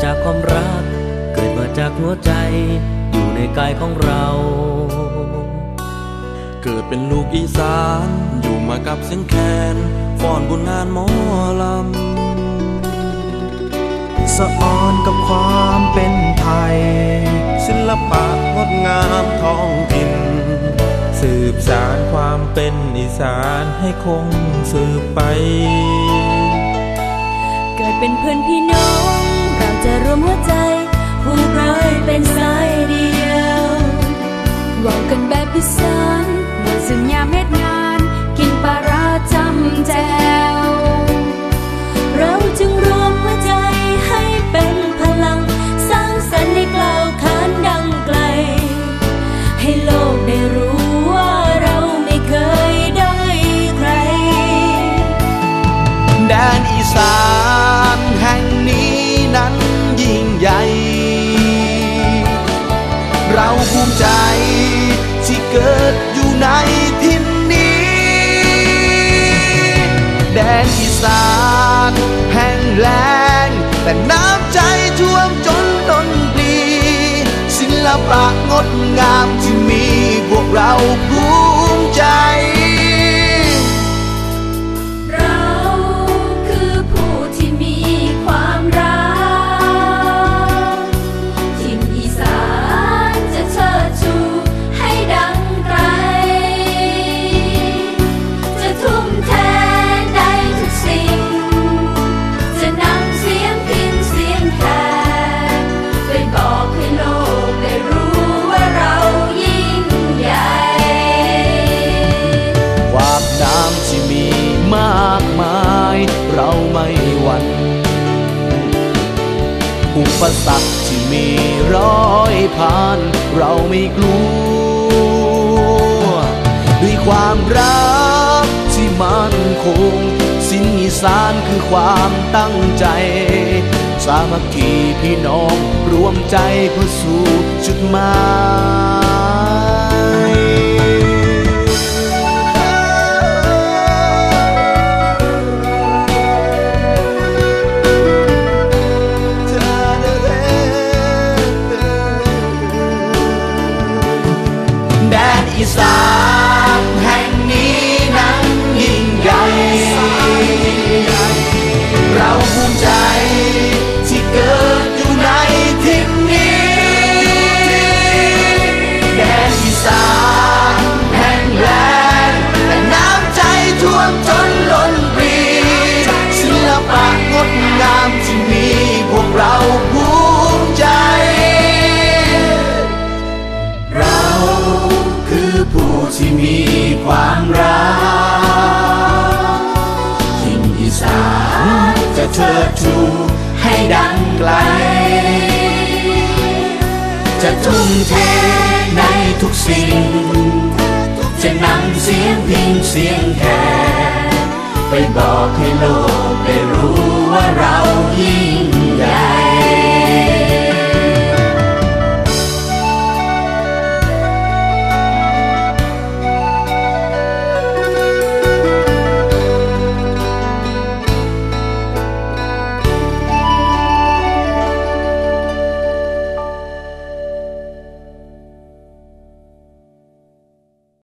เกิดมาจากความรัก เกิดมาจากหัวใจ อยู่ในกายของเรา เกิดเป็นลูกอีสาน อยู่มากับเสียงแคนฟ้อนบุญงานหมอลำสะออนกับความเป็นไทย ศิลปะงดงามท้องถิ่นสืบสารความเป็นอีสานให้คงสืบไป เกิดเป็นเพื่อนพี่น้องเรา จะรวมหัวใจ เราภูมิใจ ที่เกิดอยู่ในทินนี้ แดนอีสานแห่งแรงแต่น้ำใจท่วมจนดนปรีศิลปะงดงามที่มีพวกเราภู อุปสรรคที่มีร้อยผ่านเราไม่กลัว ด้วยความรักที่มั่นคง สิ่งอีสานคือความตั้งใจ สามัคคีพี่น้องรวมใจเพื่อสู่จุดหมาย อีสาน ที่มีความรักทิ่นอีสานจะเชิดชูให้ดังไกล จะทุ่มเทในทุกสิ่ง จะนำเสียงพิงเสียงแคนไปบอกให้โลก